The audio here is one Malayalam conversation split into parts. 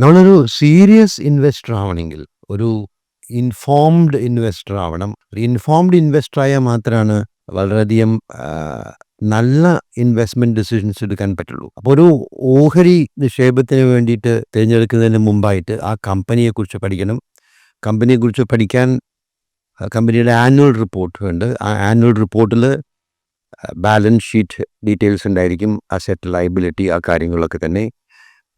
നമ്മളൊരു സീരിയസ് ഇൻവെസ്റ്റർ ആവണമെങ്കിൽ ഒരു ഇൻഫോംഡ് ഇൻവെസ്റ്റർ ആവണം. ഒരു ഇൻഫോംഡ് ഇൻവെസ്റ്റർ ആയാൽ മാത്രമാണ് വളരെയധികം നല്ല ഇൻവെസ്റ്റ്മെന്റ് ഡിസിഷൻസ് എടുക്കാൻ പറ്റുള്ളൂ. അപ്പോൾ ഒരു ഓഹരി നിക്ഷേപത്തിന് വേണ്ടിയിട്ട് തിരഞ്ഞെടുക്കുന്നതിന് മുമ്പായിട്ട് ആ കമ്പനിയെക്കുറിച്ച് പഠിക്കണം. കമ്പനിയെക്കുറിച്ച് പഠിക്കാൻ കമ്പനിയുടെ ആനുവൽ റിപ്പോർട്ട് ഉണ്ട് ആ ആനുവൽ റിപ്പോർട്ടിൽ ബാലൻസ് ഷീറ്റ് ഡീറ്റെയിൽസ് ഉണ്ടായിരിക്കും. അസെറ്റ് ലൈബിലിറ്റി ആ കാര്യങ്ങളൊക്കെ തന്നെ.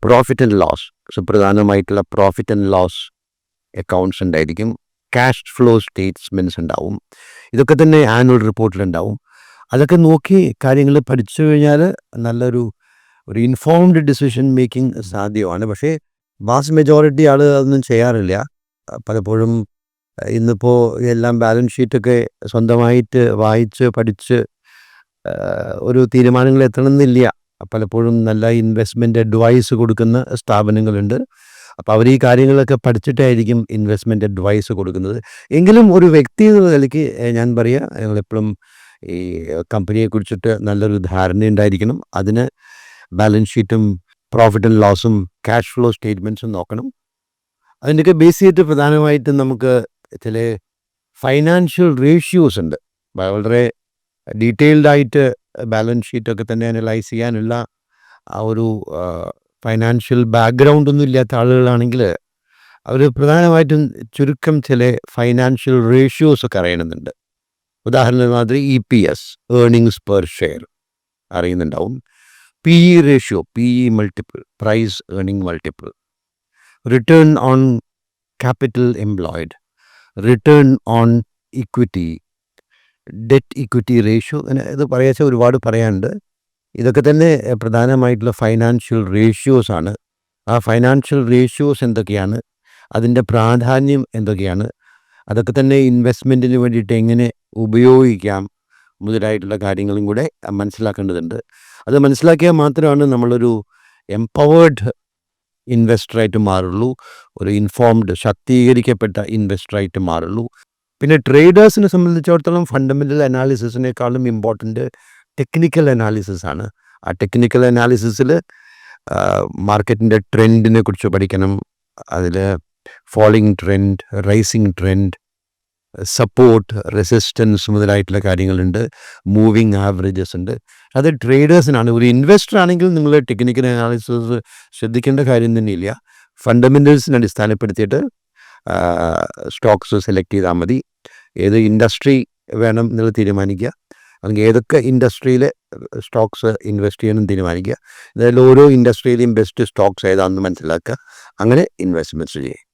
പ്രോഫിറ്റ് ആൻഡ് ലോസ് സുപ്രധാനമായിട്ടുള്ള പ്രോഫിറ്റ് ആൻഡ് ലോസ് അക്കൗണ്ട്സ് ഉണ്ടായിരിക്കും. ക്യാഷ് ഫ്ലോ സ്റ്റേറ്റ്സ്മെന്റ്സ് ഉണ്ടാവും. ഇതൊക്കെ തന്നെ ആനുവൽ റിപ്പോർട്ടിലുണ്ടാവും അതൊക്കെ നോക്കി കാര്യങ്ങൾ പഠിച്ചു കഴിഞ്ഞാൽ നല്ലൊരു ഒരു ഇൻഫോംഡ് ഡിസിഷൻ മേക്കിംഗ് സാധ്യമാണ്. പക്ഷേ വാസ്റ്റ് മെജോറിറ്റി ആൾ അതൊന്നും ചെയ്യാറില്ല. പലപ്പോഴും ഇന്നിപ്പോൾ എല്ലാം ബാലൻസ് ഷീറ്റൊക്കെ സ്വന്തമായിട്ട് വായിച്ച് പഠിച്ച് ഒരു തീരുമാനങ്ങൾ എത്തണമെന്നില്ല. പലപ്പോഴും നല്ല ഇൻവെസ്റ്റ്മെന്റ് അഡ്വൈസ് കൊടുക്കുന്ന സ്ഥാപനങ്ങളുണ്ട്. അപ്പോൾ അവർ ഈ കാര്യങ്ങളൊക്കെ പഠിച്ചിട്ടായിരിക്കും ഇൻവെസ്റ്റ്മെന്റ് അഡ്വൈസ് കൊടുക്കുന്നത്. എങ്കിലും ഒരു വ്യക്തി എന്ന നിലയ്ക്ക് ഞാൻ പറയുക ഞങ്ങളെപ്പോഴും ഈ കമ്പനിയെ കുറിച്ചിട്ട് നല്ലൊരു ധാരണ ഉണ്ടായിരിക്കണം. അതിന് ബാലൻസ് ഷീറ്റും പ്രോഫിറ്റ് ആൻഡ് ലോസും ക്യാഷ് ഫ്ലോ സ്റ്റേറ്റ്മെന്റ്സും നോക്കണം. അതിന്റെയൊക്കെ ബേസ് ചെയ്തിട്ട് പ്രധാനമായിട്ടും നമുക്ക് ചില ഫൈനാൻഷ്യൽ റേഷ്യൂസ് ഉണ്ട്. വളരെ ഡീറ്റെയിൽഡ് ആയിട്ട് ബാലൻസ് ഷീറ്റൊക്കെ തന്നെ അനലൈസ് ചെയ്യാനുള്ള ആ ഒരു ഫൈനാൻഷ്യൽ ബാക്ക്ഗ്രൗണ്ട് ഒന്നും ഇല്ലാത്ത ആളുകളാണെങ്കിൽ അവർ പ്രധാനമായിട്ടും ചുരുക്കം ചില ഫൈനാൻഷ്യൽ റേഷ്യോസ് ഒക്കെ അറിയണമെന്നുണ്ട് ഉദാഹരണത്തിന് മാതിരി E P S earnings per share അറിയുന്നുണ്ടാവും. P E ratio P E multiple price earning multiple. Return on capital employed return on equity debt equity ratio അങ്ങനെ ഇത് പറയാച്ച ഒരുപാട് പറയാനുണ്ട്. ഇതൊക്കെ തന്നെ പ്രധാനമായിട്ടുള്ള ഫൈനാൻഷ്യൽ റേഷ്യോസ് ആണ്. ആ ഫൈനാൻഷ്യൽ റേഷ്യോസ് എന്തൊക്കെയാണ്? അതിന്റെ പ്രാധാന്യം എന്തൊക്കെയാണ്? അതൊക്കെ തന്നെ ഇൻവെസ്റ്റ്മെന്റിന് വേണ്ടിയിട്ട് എങ്ങനെ ഉപയോഗിക്കാം? മുതലായിട്ടുള്ള കാര്യങ്ങളും കൂടെ മനസ്സിലാക്കേണ്ടതുണ്ട്. അത് മനസ്സിലാക്കിയാൽ മാത്രമാണ് നമ്മളൊരു എംപവേർഡ് ഇൻവെസ്റ്ററായിട്ട് മാറുള്ളൂ. ഒരു ഇൻഫോംഡ് ശാക്തീകരിക്കപ്പെട്ട ഇൻവെസ്റ്ററായിട്ട് മാറുള്ളൂ. പിന്നെ ട്രേഡേഴ്സിനെ സംബന്ധിച്ചിടത്തോളം ഫണ്ടമെന്റൽ അനാലിസിസിനേക്കാളും ഇമ്പോർട്ടന്റ് ടെക്നിക്കൽ അനാലിസിസ് ആണ്. ആ ടെക്നിക്കൽ അനാലിസിസിൽ മാർക്കറ്റിന്റെ ട്രെൻഡിനെ കുറിച്ച് പഠിക്കണം. അതിൽ falling trend rising trend support resistance മുതലായിട്ടുള്ള കാര്യങ്ങളുണ്ട്. മൂവിങ് ആവറേജസ് ഉണ്ട്. അത് ട്രേഡേഴ്സിനാണ് ഒരു ഇൻവെസ്റ്റർ ആണെങ്കിൽ നിങ്ങൾ ടെക്നിക്കൽ അനാലിസിസ് ശ്രദ്ധിക്കേണ്ട കാര്യം തന്നെയില്ല. ഫണ്ടമെന്റൽസിനെ അടിസ്ഥാനപ്പെടുത്തിയിട്ട് സ്റ്റോക്സ് സെലക്ട് ചെയ്താൽ മതി. ഏത് ഇൻഡസ്ട്രി വേണം എന്നുള്ളത് തീരുമാനിക്കുക. അല്ലെങ്കിൽ ഏതൊക്കെ ഇൻഡസ്ട്രിയിൽ സ്റ്റോക്സ് ഇൻവെസ്റ്റ് ചെയ്യണം തീരുമാനിക്കുക. എന്തായാലും ഓരോ ഇൻഡസ്ട്രിയിലെയും ബെസ്റ്റ് സ്റ്റോക്സ് ഏതാണെന്ന് മനസ്സിലാക്കുക. അങ്ങനെ ഇൻവെസ്റ്റ്മെന്റ്സ് ചെയ്യുക.